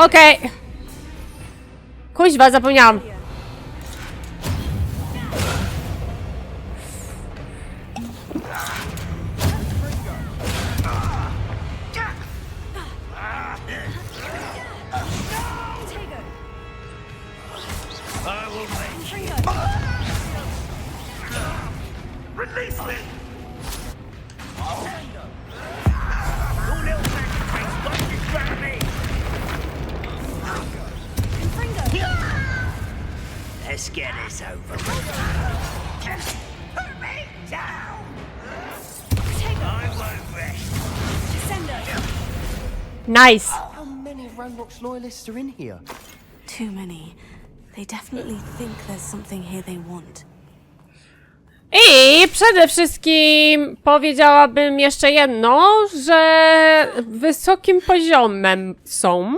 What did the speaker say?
Okej. Kuźwa, zapomniałam. Release me! Let's get this over with. Just put me down! I won't rest. Nice. How many Ranrock's loyalists are in here? Too many. They definitely think there's something here they want. I przede wszystkim powiedziałabym jeszcze jedno, że wysokim poziomem są,